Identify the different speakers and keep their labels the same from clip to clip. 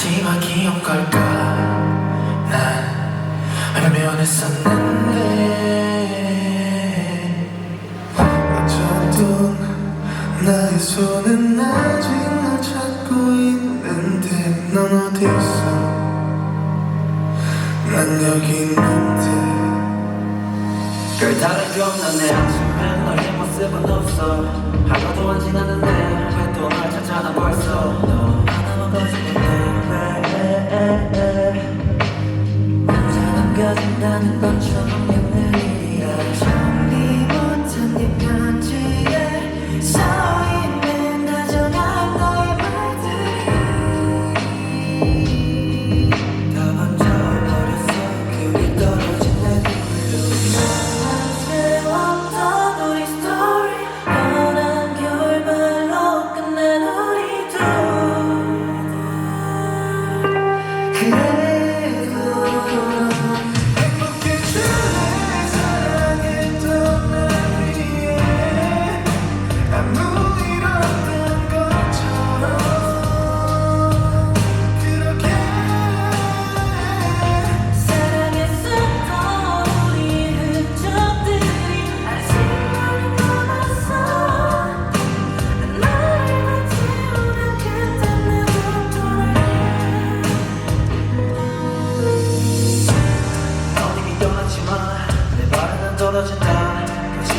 Speaker 1: 마지막 기억할까? 난 알면 했었는데. 어쩌던 나의 손은 아직 널 찾고 있는데 넌 어디 있어? 난 여기 있는데.
Speaker 2: 별 다른 게 없는데 아침엔 너의 모습은 없어. 하루도 안 건 처음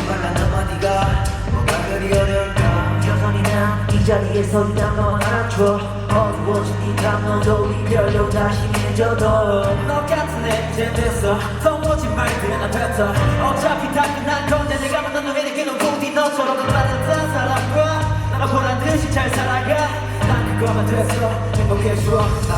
Speaker 2: 거짓말한 한마디가? 뭐가 그리 어려울까? 여전히 난이 자리에 서 있다 넌 알아줘. 어두워진 이 감정도 이별로 다시 해줘도 너 같은 애 이제 됐어. 더 거짓말들은 안 뱉어. 어차피 다 끝난 건데 내가 만난 너에게 넌 부디 너처럼 다른 사람과 나랑 보란 듯이 잘 살아가. 난 그거만 됐어. 나